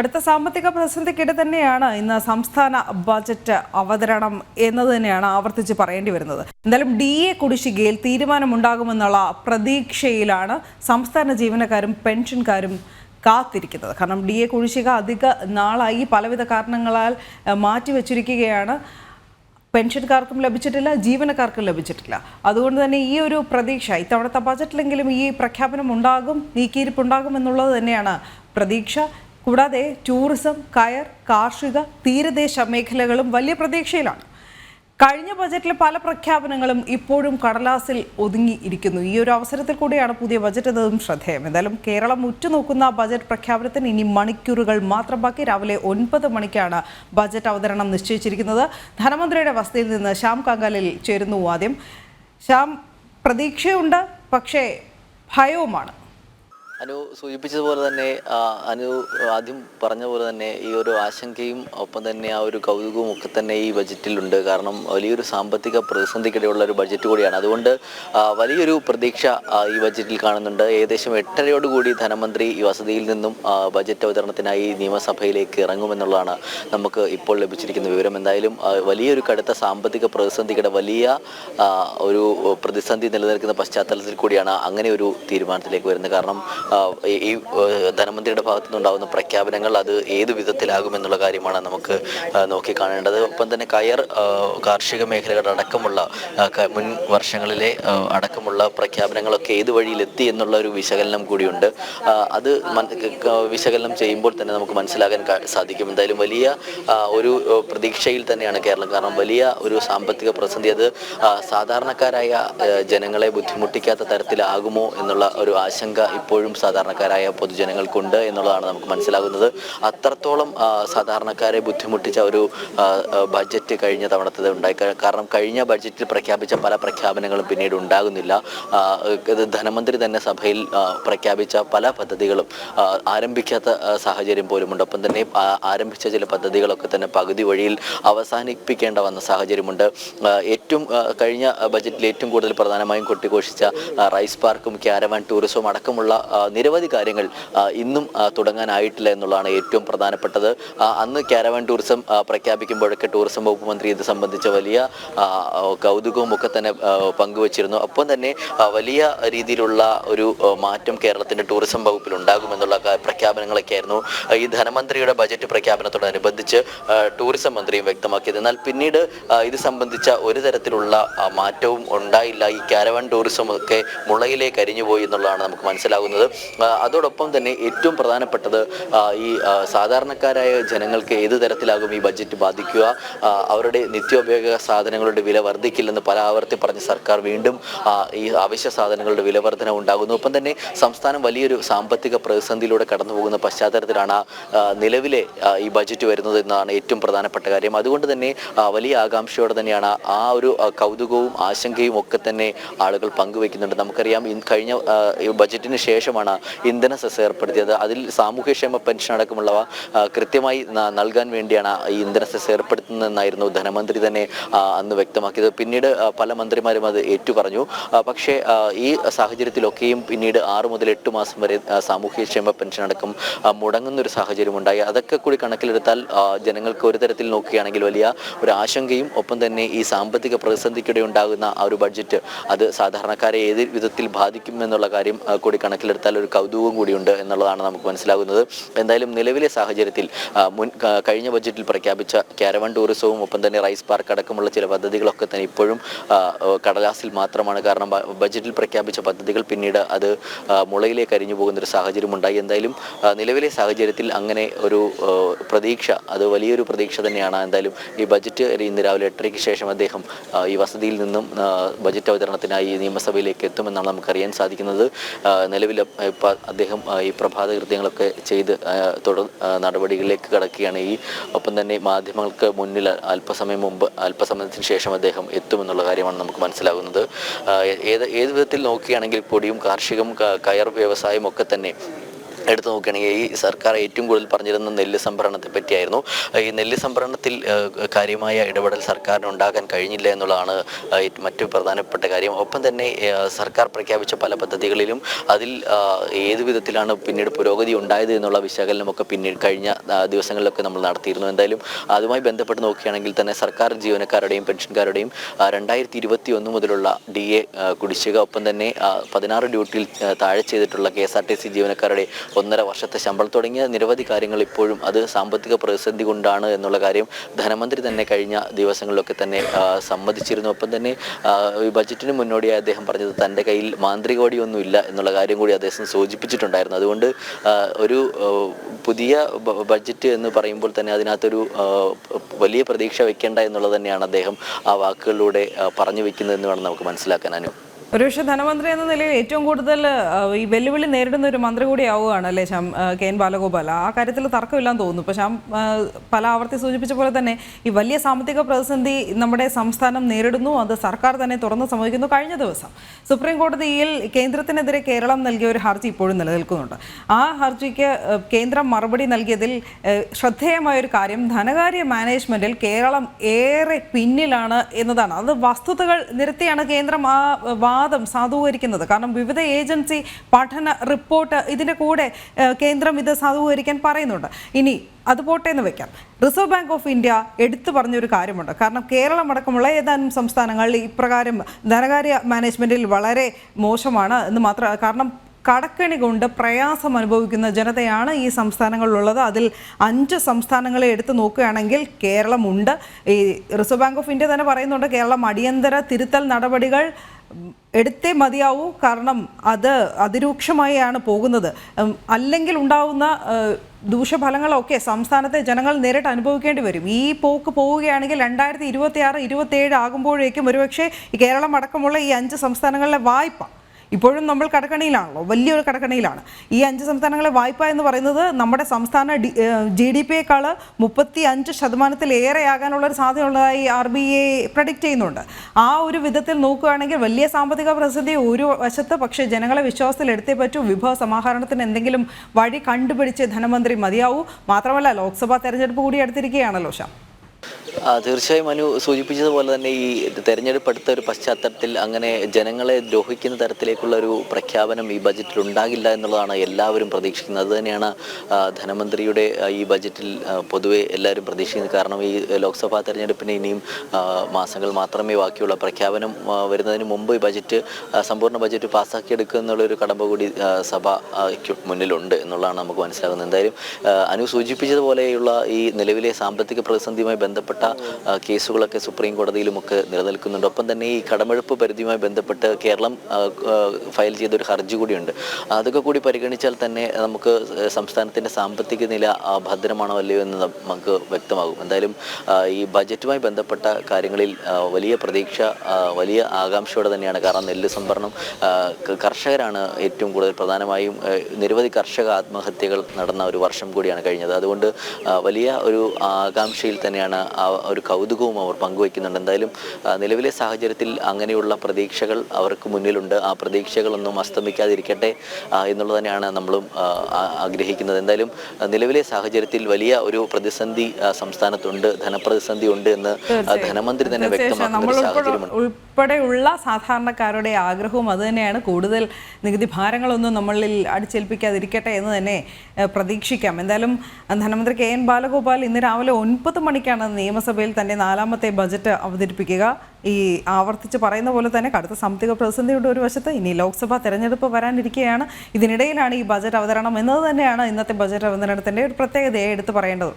കടുത്ത സാമ്പത്തിക പ്രതിസന്ധിക്കിടെ തന്നെയാണ് ഇന്ന് സംസ്ഥാന ബജറ്റ് അവതരണം എന്നത് തന്നെയാണ് ആവർത്തിച്ച് പറയേണ്ടി വരുന്നത്. എന്തായാലും ഡി എ കുടിശ്ശികയിൽ തീരുമാനമുണ്ടാകുമെന്നുള്ള പ്രതീക്ഷയിലാണ് സംസ്ഥാന ജീവനക്കാരും പെൻഷൻകാരും കാത്തിരിക്കുന്നത്. കാരണം ഡി എ കുടിശ്ശിക അധിക നാളായി പലവിധ കാരണങ്ങളാൽ മാറ്റിവെച്ചിരിക്കുകയാണ്. പെൻഷൻകാർക്കും ലഭിച്ചിട്ടില്ല ജീവനക്കാർക്കും ലഭിച്ചിട്ടില്ല. അതുകൊണ്ട് തന്നെ ഈ ഒരു പ്രതീക്ഷ ഇത്തവണത്തെ ബജറ്റിലെങ്കിലും ഈ പ്രഖ്യാപനം ഉണ്ടാകും നീക്കിയിരിപ്പുണ്ടാകും എന്നുള്ളത് തന്നെയാണ് പ്രതീക്ഷ. കൂടാതെ ടൂറിസം കയർ കാർഷിക തീരദേശ മേഖലകളും വലിയ പ്രതീക്ഷയിലാണ്. കഴിഞ്ഞ ബജറ്റിലെ പല പ്രഖ്യാപനങ്ങളും ഇപ്പോഴും കടലാസിൽ ഒതുങ്ങിയിരിക്കുന്നു ഈ ഒരു അവസരത്തിൽ കൂടിയാണ് പുതിയ ബജറ്റ് എന്നതും ശ്രദ്ധേയം. എന്തായാലും കേരളം ഉറ്റുനോക്കുന്ന ബജറ്റ് പ്രഖ്യാപനത്തിന് ഇനി മണിക്കൂറുകൾ മാത്രം ബാക്കി. രാവിലെ ഒൻപത് മണിക്കാണ് ബജറ്റ് അവതരണം നിശ്ചയിച്ചിരിക്കുന്നത്. ധനമന്ത്രിയുടെ വസതിയിൽ നിന്ന് ശ്യാം കാങ്കാലിൽ ചേരുന്നു ആദ്യം ശ്യാം പ്രതീക്ഷയുണ്ട് പക്ഷേ ഭയവുമാണ്. അനു സൂചിപ്പിച്ചതുപോലെ തന്നെ അനു ആദ്യം പറഞ്ഞ പോലെ തന്നെ ഈ ഒരു ആശങ്കയും ഒപ്പം തന്നെ ആ ഒരു കൗതുകവും ഒക്കെ തന്നെ ഈ ബജറ്റിലുണ്ട് കാരണം വലിയൊരു സാമ്പത്തിക പ്രതിസന്ധിക്കിടെയുള്ള ഒരു ബജറ്റ് കൂടിയാണ്. അതുകൊണ്ട് വലിയൊരു പ്രതീക്ഷ ഈ ബജറ്റിൽ കാണുന്നുണ്ട്. ഏകദേശം എട്ടരയോടുകൂടി ധനമന്ത്രി ഈ വസതിയിൽ നിന്നും ബജറ്റ് അവതരണത്തിനായി നിയമസഭയിലേക്ക് ഇറങ്ങുമെന്നുള്ളതാണ് നമുക്ക് ഇപ്പോൾ ലഭിച്ചിരിക്കുന്ന വിവരം. എന്തായാലും വലിയൊരു കടുത്ത സാമ്പത്തിക പ്രതിസന്ധിക്കിടെ വലിയ ഒരു പ്രതിസന്ധി നിലനിൽക്കുന്ന പശ്ചാത്തലത്തിൽ കൂടിയാണ് അങ്ങനെ ഒരു തീരുമാനത്തിലേക്ക് വരുന്നത്. കാരണം ഈ ധനമന്ത്രിയുടെ ഭാഗത്തു നിന്നുണ്ടാകുന്ന പ്രഖ്യാപനങ്ങൾ അത് ഏത് വിധത്തിലാകുമെന്നുള്ള കാര്യമാണ് നമുക്ക് നോക്കി കാണേണ്ടത്. ഒപ്പം തന്നെ കയർ കാർഷിക അടക്കമുള്ള മുൻ വർഷങ്ങളിലെ അടക്കമുള്ള പ്രഖ്യാപനങ്ങളൊക്കെ ഏത് വഴിയിലെത്തി എന്നുള്ള ഒരു വിശകലനം കൂടിയുണ്ട്. അത് വിശകലനം ചെയ്യുമ്പോൾ തന്നെ നമുക്ക് മനസ്സിലാക്കാൻ സാധിക്കും. എന്തായാലും വലിയ ഒരു പ്രതീക്ഷയിൽ തന്നെയാണ് കേരളം. കാരണം വലിയ ഒരു സാമ്പത്തിക പ്രതിസന്ധി അത് സാധാരണക്കാരായ ജനങ്ങളെ ബുദ്ധിമുട്ടിക്കാത്ത തരത്തിലാകുമോ എന്നുള്ള ഒരു ആശങ്ക ഇപ്പോഴും സാധാരണക്കാരായ പൊതുജനങ്ങൾക്കുണ്ട് എന്നുള്ളതാണ് നമുക്ക് മനസ്സിലാകുന്നത്. അത്രത്തോളം സാധാരണക്കാരെ ബുദ്ധിമുട്ടിച്ച ഒരു ബജറ്റ് കഴിഞ്ഞ തവണത്തത് ഉണ്ടായി. കാരണം കഴിഞ്ഞ ബഡ്ജറ്റിൽ പ്രഖ്യാപിച്ച പല പ്രഖ്യാപനങ്ങളും പിന്നീട് ഉണ്ടാകുന്നില്ല. ധനമന്ത്രി തന്നെ സഭയിൽ പ്രഖ്യാപിച്ച പല പദ്ധതികളും ആരംഭിക്കാത്ത സാഹചര്യം പോലുമുണ്ട്. ഒപ്പം തന്നെ ആരംഭിച്ച ചില പദ്ധതികളൊക്കെ തന്നെ പകുതി വഴിയിൽ അവസാനിപ്പിക്കേണ്ട വന്ന സാഹചര്യമുണ്ട്. ഏറ്റവും കഴിഞ്ഞ ബജറ്റിൽ ഏറ്റവും കൂടുതൽ പ്രധാനമായും കൊട്ടിഘോഷിച്ച റൈസ് പാർക്കും ക്യാരവാൻ ടൂറിസവും അടക്കമുള്ള നിരവധി കാര്യങ്ങൾ ഇന്നും തുടങ്ങാനായിട്ടില്ല എന്നുള്ളതാണ് ഏറ്റവും പ്രധാനപ്പെട്ടത്. അന്ന് കാരവൻ ടൂറിസം പ്രഖ്യാപിക്കുമ്പോഴൊക്കെ ടൂറിസം വകുപ്പ് മന്ത്രി ഇത് സംബന്ധിച്ച വലിയ കൗതുകവും ഒക്കെ തന്നെ പങ്കുവച്ചിരുന്നു. ഒപ്പം തന്നെ വലിയ രീതിയിലുള്ള ഒരു മാറ്റം കേരളത്തിന്റെ ടൂറിസം വകുപ്പിൽ ഉണ്ടാകുമെന്നുള്ള പ്രഖ്യാപനങ്ങളൊക്കെ ആയിരുന്നു ഈ ധനമന്ത്രിയുടെ ബജറ്റ് പ്രഖ്യാപനത്തോടനുബന്ധിച്ച് ടൂറിസം മന്ത്രിയും വ്യക്തമാക്കിയത്. എന്നാൽ പിന്നീട് ഇത് സംബന്ധിച്ച ഒരു തരത്തിലുള്ള മാറ്റവും ഉണ്ടായില്ല. ഈ കാരവൻ ടൂറിസം ഒക്കെ മുളയിലേക്ക് അരിഞ്ഞുപോയി എന്നുള്ളതാണ് നമുക്ക് മനസ്സിലാകുന്നത്. അതോടൊപ്പം തന്നെ ഏറ്റവും പ്രധാനപ്പെട്ടത് ഈ സാധാരണക്കാരായ ജനങ്ങൾക്ക് ഏത് തരത്തിലാകും ഈ ബജറ്റ് ബാധിക്കുക? അവരുടെ നിത്യോപയോഗ സാധനങ്ങളുടെ വില വർദ്ധിക്കില്ലെന്ന് പല ആവർത്തി പറഞ്ഞ സർക്കാർ വീണ്ടും ഈ അവശ്യ സാധനങ്ങളുടെ വില വർധന ഉണ്ടാകുന്നു. ഒപ്പം തന്നെ സംസ്ഥാനം വലിയൊരു സാമ്പത്തിക പ്രതിസന്ധിയിലൂടെ കടന്നു പോകുന്ന പശ്ചാത്തലത്തിലാണ് നിലവിലെ ഈ ബജറ്റ് വരുന്നത് എന്നാണ് ഏറ്റവും പ്രധാനപ്പെട്ട കാര്യം. അതുകൊണ്ട് തന്നെ വലിയ ആകാംക്ഷയോടെ തന്നെയാണ് ആ ഒരു കൗതുകവും ആശങ്കയും ഒക്കെ തന്നെ ആളുകൾ പങ്കുവെക്കുന്നുണ്ട്. നമുക്കറിയാം കഴിഞ്ഞ ബജറ്റിന് ശേഷമാണ് ഇന്ധന സെസ് ഏർപ്പെടുത്തിയത്. അതിൽ സാമൂഹ്യക്ഷേമ പെൻഷൻ അടക്കമുള്ളവ കൃത്യമായി നൽകാൻ വേണ്ടിയാണ് ഈ ഇന്ധന സെസ് ഏർപ്പെടുത്തുന്നതെന്നായിരുന്നു ധനമന്ത്രി തന്നെ അന്ന് വ്യക്തമാക്കിയത്. പിന്നീട് പല മന്ത്രിമാരും അത് ഏറ്റുപറഞ്ഞു. പക്ഷേ ഈ സാഹചര്യത്തിലൊക്കെയും പിന്നീട് ആറ് മുതൽ എട്ട് മാസം വരെ സാമൂഹ്യക്ഷേമ പെൻഷൻ അടക്കം മുടങ്ങുന്ന ഒരു സാഹചര്യം ഉണ്ടായി. അതൊക്കെ കൂടി കണക്കിലെടുത്താൽ ജനങ്ങൾക്ക് ഒരു തരത്തിൽ നോക്കുകയാണെങ്കിൽ വലിയ ഒരു ആശങ്കയും ഒപ്പം തന്നെ ഈ സാമ്പത്തിക പ്രതിസന്ധിക്കിടെ ഉണ്ടാകുന്ന ആ ഒരു ബഡ്ജറ്റ് അത് സാധാരണക്കാരെ ഏത് വിധത്തിൽ ബാധിക്കും എന്നുള്ള കാര്യം കൂടി കണക്കിലെടുത്താൽ ഒരു കൗതുകവും കൂടിയുണ്ട് എന്നുള്ളതാണ് നമുക്ക് മനസ്സിലാകുന്നത്. എന്തായാലും നിലവിലെ സാഹചര്യത്തിൽ മുൻ കഴിഞ്ഞ ബജറ്റിൽ പ്രഖ്യാപിച്ച കാരവൺ ടൂറിസവും ഒപ്പം തന്നെ റൈസ് പാർക്ക് അടക്കമുള്ള ചില പദ്ധതികളൊക്കെ തന്നെ ഇപ്പോഴും കടലാസിൽ മാത്രമാണ്. കാരണം ബജറ്റിൽ പ്രഖ്യാപിച്ച പദ്ധതികൾ പിന്നീട് അത് മുളയിലേക്ക് അരിഞ്ഞു പോകുന്നൊരു സാഹചര്യം ഉണ്ടായി. എന്തായാലും നിലവിലെ സാഹചര്യത്തിൽ അങ്ങനെ ഒരു പ്രതീക്ഷ അത് വലിയൊരു പ്രതീക്ഷ തന്നെയാണ്. എന്തായാലും ഈ ബജറ്റ് ഇന്ന് രാവിലെ എട്ടരയ്ക്ക് ശേഷം അദ്ദേഹം ഈ വസതിയിൽ നിന്നും ബജറ്റ് അവതരണത്തിനായി നിയമസഭയിലേക്ക് എത്തുമെന്നാണ് നമുക്കറിയാൻ സാധിക്കുന്നത്. നിലവിലെ ഇപ്പം അദ്ദേഹം ഈ പ്രഭാത കൃത്യങ്ങളൊക്കെ ചെയ്ത് തുടർ നടപടികളിലേക്ക് കടക്കുകയാണ്. ഈ ഒപ്പം തന്നെ മാധ്യമങ്ങൾക്ക് മുന്നിൽ അല്പസമയം മുമ്പ് അല്പസമയത്തിന് ശേഷം അദ്ദേഹം എത്തുമെന്നുള്ള കാര്യമാണ് നമുക്ക് മനസ്സിലാകുന്നത്. ഏത് ഏത് വിധത്തിൽ നോക്കുകയാണെങ്കിൽ പൊടിയും കാർഷികം കയർ വ്യവസായം ഒക്കെ തന്നെ എടുത്തു നോക്കുകയാണെങ്കിൽ ഈ സർക്കാർ ഏറ്റവും കൂടുതൽ പറഞ്ഞിരുന്ന നെല്ല് സംഭരണത്തെ പറ്റിയായിരുന്നു. ഈ നെല്ല് സംഭരണത്തിൽ കാര്യമായ ഇടപെടൽ സർക്കാരിന് ഉണ്ടാക്കാൻ കഴിഞ്ഞില്ല എന്നുള്ളതാണ് മറ്റു പ്രധാനപ്പെട്ട കാര്യം. ഒപ്പം തന്നെ സർക്കാർ പ്രഖ്യാപിച്ച പല പദ്ധതികളിലും അതിൽ ഏത് വിധത്തിലാണ് പിന്നീട് പുരോഗതി ഉണ്ടായത് എന്നുള്ള വിശകലനമൊക്കെ പിന്നീട് കഴിഞ്ഞ ദിവസങ്ങളിലൊക്കെ നമ്മൾ നടത്തിയിരുന്നു. എന്തായാലും അതുമായി ബന്ധപ്പെട്ട് നോക്കുകയാണെങ്കിൽ തന്നെ സർക്കാർ ജീവനക്കാരുടെയും പെൻഷൻകാരുടെയും രണ്ടായിരത്തി ഇരുപത്തി ഒന്ന് മുതലുള്ള ഡി എ കുടിശ്ശിക ഒപ്പം തന്നെ പതിനാറ് ഡ്യൂട്ടിയിൽ താഴെ ചെയ്തിട്ടുള്ള K S R T C ജീവനക്കാരുടെ ഒന്നര വർഷത്തെ ശമ്പളം തുടങ്ങിയ നിരവധി കാര്യങ്ങൾ ഇപ്പോഴും അത് സാമ്പത്തിക പ്രതിസന്ധി കൊണ്ടാണ് എന്നുള്ള കാര്യം ധനമന്ത്രി തന്നെ കഴിഞ്ഞ ദിവസങ്ങളിലൊക്കെ തന്നെ സമ്മതിച്ചിരുന്നു. ഒപ്പം തന്നെ ഈ ബജറ്റിന് മുന്നോടിയായി അദ്ദേഹം പറഞ്ഞത് തന്റെ കയ്യിൽ മാന്ത്രികവടിയൊന്നും ഇല്ല എന്നുള്ള കാര്യം കൂടി അദ്ദേഹം സൂചിപ്പിച്ചിട്ടുണ്ടായിരുന്നു. അതുകൊണ്ട് ഒരു പുതിയ ബഡ്ജറ്റ് എന്ന് പറയുമ്പോൾ തന്നെ അതിനകത്തൊരു വലിയ പ്രതീക്ഷ വെക്കേണ്ട എന്നുള്ളത് തന്നെയാണ് അദ്ദേഹം ആ വാക്കുകളിലൂടെ പറഞ്ഞു വെക്കുന്നതെന്ന് വേണം നമുക്ക് മനസ്സിലാക്കാൻ അനു. ഒരുപക്ഷെ ധനമന്ത്രി എന്ന നിലയിൽ ഏറ്റവും കൂടുതൽ ഈ വെല്ലുവിളി നേരിടുന്ന ഒരു മന്ത്രി കൂടി ആവുകയാണ് അല്ലേ ശ്യാം കെ എൻ ബാലഗോപാൽ. ആ കാര്യത്തിൽ തർക്കമില്ലാന്ന് തോന്നുന്നു. പക്ഷെ ശ്യാം പല ആവർത്തി സൂചിപ്പിച്ച പോലെ തന്നെ ഈ വലിയ സാമ്പത്തിക പ്രതിസന്ധി നമ്മുടെ സംസ്ഥാനം നേരിടുന്നു. അത് സർക്കാർ തന്നെ തുറന്നു സമ്മതിക്കുന്നു കഴിഞ്ഞ ദിവസം. സുപ്രീം കോടതിയിൽ കേന്ദ്രത്തിനെതിരെ കേരളം നൽകിയ ഒരു ഹർജി ഇപ്പോഴും നിലനിൽക്കുന്നുണ്ട്. ആ ഹർജിക്ക് കേന്ദ്രം മറുപടി നൽകിയതിൽ ശ്രദ്ധേയമായ ഒരു കാര്യം ധനകാര്യ മാനേജ്മെന്റിൽ കേരളം ഏറെ പിന്നിലാണ് എന്നതാണ്. അത് വസ്തുതകൾ നിരത്തിയാണ് കേന്ദ്രം ആ വാദം സാധൂകരിക്കുന്നത്. കാരണം വിവിധ ഏജൻസി പഠന റിപ്പോർട്ട് ഇതിന്റെ കൂടെ കേന്ദ്രം ഇത് സാധൂകരിക്കാൻ പറയുന്നുണ്ട്. ഇനി അത് പോട്ടെ എന്ന് വെക്കാം. റിസർവ് ബാങ്ക് ഓഫ് ഇന്ത്യ എടുത്തു പറഞ്ഞൊരു കാര്യമുണ്ട്. കാരണം കേരളം അടക്കമുള്ള ഏതാനും സംസ്ഥാനങ്ങളിൽ ഇപ്രകാരം ധനകാര്യ മാനേജ്മെന്റിൽ വളരെ മോശമാണ് എന്ന് മാത്രം കാരണം കടക്കണി കൊണ്ട് പ്രയാസം അനുഭവിക്കുന്ന ജനതയാണ് ഈ സംസ്ഥാനങ്ങളിലുള്ളത്. അതിൽ അഞ്ച് സംസ്ഥാനങ്ങളെ എടുത്തു നോക്കുകയാണെങ്കിൽ കേരളമുണ്ട്. ഈ റിസർവ് ബാങ്ക് ഓഫ് ഇന്ത്യ തന്നെ പറയുന്നുണ്ട് കേരളം അടിയന്തര തിരുത്തൽ നടപടികൾ എടുത്തേ മതിയാവൂ. കാരണം അത് അതിരൂക്ഷമായാണ് പോകുന്നത്. അല്ലെങ്കിൽ ഉണ്ടാവുന്ന ദൂഷ്യഫലങ്ങളൊക്കെ സംസ്ഥാനത്തെ ജനങ്ങൾ നേരിട്ട് അനുഭവിക്കേണ്ടി വരും. ഈ പോക്ക് പോവുകയാണെങ്കിൽ രണ്ടായിരത്തി ഇരുപത്തി ആറ് ഇരുപത്തി ഏഴ് ആകുമ്പോഴേക്കും ഒരുപക്ഷെ കേരളം അടക്കമുള്ള ഈ അഞ്ച് സംസ്ഥാനങ്ങളിലെ വായ്പ ഇപ്പോഴും നമ്മൾ കടക്കണിയിലാണല്ലോ വലിയൊരു കടക്കണിയിലാണ്. ഈ അഞ്ച് സംസ്ഥാനങ്ങളെ വായ്പ എന്ന് പറയുന്നത് നമ്മുടെ സംസ്ഥാന ജി ഡി പിയേക്കാൾ മുപ്പത്തി അഞ്ച് ശതമാനത്തിലേറെയാകാനുള്ള ഒരു സാധ്യതയുള്ളതായി ആർ ബി ഐ പ്രഡിക്റ്റ് ചെയ്യുന്നുണ്ട്. ആ ഒരു വിധത്തിൽ നോക്കുകയാണെങ്കിൽ വലിയ സാമ്പത്തിക പ്രതിസന്ധി ഒരു വശത്ത് പക്ഷേ ജനങ്ങളെ വിശ്വാസത്തിൽ എടുത്തേ പറ്റൂ. വിഭവ സമാഹരണത്തിന് എന്തെങ്കിലും വഴി കണ്ടുപിടിച്ച് ധനമന്ത്രി മതിയാവൂ. മാത്രമല്ല ലോക്സഭാ തെരഞ്ഞെടുപ്പ് കൂടി അടുത്തിരിക്കുകയാണല്ലോ ഷാ തീർച്ചയായും മനു സൂചിപ്പിച്ചതുപോലെ തന്നെ ഈ തെരഞ്ഞെടുപ്പ് അടുത്ത ഒരു പശ്ചാത്തലത്തിൽ അങ്ങനെ ജനങ്ങളെ ദ്രോഹിക്കുന്ന തരത്തിലേക്കുള്ള ഒരു പ്രഖ്യാപനം ഈ ബജറ്റിൽ ഉണ്ടാകില്ല എന്നുള്ളതാണ് എല്ലാവരും പ്രതീക്ഷിക്കുന്നത്. അതുതന്നെയാണ് ധനമന്ത്രിയുടെ ഈ ബജറ്റിൽ പൊതുവെ എല്ലാവരും പ്രതീക്ഷിക്കുന്നത്. കാരണം ഈ ലോക്സഭാ തെരഞ്ഞെടുപ്പിന് ഇനിയും മാസങ്ങൾ മാത്രമേ ബാക്കിയുള്ള. പ്രഖ്യാപനം വരുന്നതിന് മുമ്പ് ഈ ബജറ്റ് സമ്പൂർണ ബജറ്റ് പാസ്സാക്കിയെടുക്കുക എന്നുള്ളൊരു കടമ്പ കൂടി സഭയ്ക്ക് സഭ മുന്നിലുണ്ട് എന്നുള്ളതാണ് നമുക്ക് മനസ്സിലാകുന്നത്. എന്തായാലും അനു സൂചിപ്പിച്ചതുപോലെയുള്ള ഈ നിലവിലെ സാമ്പത്തിക പ്രതിസന്ധിയുമായി ബന്ധപ്പെട്ട ആ, കേസുകളൊക്കെ സുപ്രീം കോടതിയിലുമൊക്കെ നിലനിൽക്കുന്നുണ്ട്. ഒപ്പം തന്നെ ഈ കടമെഴുപ്പ് പരിധിയുമായി ബന്ധപ്പെട്ട് കേരളം ഫയൽ ചെയ്ത ഒരു ഹർജി കൂടിയുണ്ട്. അതൊക്കെ കൂടി പരിഗണിച്ചാൽ തന്നെ നമുക്ക് സംസ്ഥാനത്തിന്റെ സാമ്പത്തിക നില ഭദ്രമാണോ അല്ലയോ എന്ന് നമുക്ക് വ്യക്തമാകും. എന്തായാലും ഈ ബജറ്റുമായി ബന്ധപ്പെട്ട കാര്യങ്ങളിൽ വലിയ പ്രതീക്ഷ വലിയ ആകാംക്ഷയോടെ തന്നെയാണ്. കാരണം നെല്ല് സംഭരണം കർഷകരാണ് ഏറ്റവും കൂടുതൽ പ്രധാനമായും നിരവധി കർഷക ആത്മഹത്യകൾ നടന്ന ഒരു വർഷം കൂടിയാണ് കഴിഞ്ഞത്. അതുകൊണ്ട് വലിയ ഒരു ആകാംക്ഷയിൽ തന്നെയാണ് ആ ഒരു കൗതുകവും അവർ പങ്കുവയ്ക്കുന്നുണ്ട്. എന്തായാലും നിലവിലെ സാഹചര്യത്തിൽ അങ്ങനെയുള്ള പ്രതീക്ഷകൾ അവർക്ക് മുന്നിലുണ്ട്. ആ പ്രതീക്ഷകളൊന്നും അസ്തമിക്കാതിരിക്കട്ടെ എന്നുള്ളത് തന്നെയാണ് നമ്മളും ആഗ്രഹിക്കുന്നത്. എന്തായാലും നിലവിലെ സാഹചര്യത്തിൽ വലിയ ഒരു പ്രതിസന്ധി സംസ്ഥാനത്തുണ്ട് ധനപ്രതിസന്ധി ഉണ്ട് എന്ന് ധനമന്ത്രി തന്നെ വ്യക്തമാക്കുന്ന ഉൾപ്പെടെയുള്ള സാധാരണക്കാരുടെ ആഗ്രഹവും അത് തന്നെയാണ്. കൂടുതൽ നികുതി ഭാരങ്ങളൊന്നും നമ്മളിൽ അടിച്ചേൽപ്പിക്കാതിരിക്കട്ടെ എന്ന് തന്നെ പ്രതീക്ഷിക്കാം. എന്തായാലും ധനമന്ത്രി കെ എൻ ബാലഗോപാൽ ഇന്ന് രാവിലെ ഒൻപത് മണിക്കാണ് നിയമസഭയിൽ തന്റെ നാലാമത്തെ ബജറ്റ് അവതരിപ്പിക്കുക. ഈ ആവർത്തിച്ച് പറയുന്ന പോലെ തന്നെ കടുത്ത സാമ്പത്തിക പ്രതിസന്ധിയുടെ ഒരു വശത്ത്. ഇനി ലോക്സഭാ തെരഞ്ഞെടുപ്പ് വരാനിരിക്കുകയാണ് ഇതിനിടയിലാണ് ഈ ബജറ്റ് അവതരണം എന്നത് തന്നെയാണ് ഇന്നത്തെ ബജറ്റ് അവതരണത്തിന്റെ ഒരു പ്രത്യേകതയെ എടുത്തു പറയേണ്ടത്.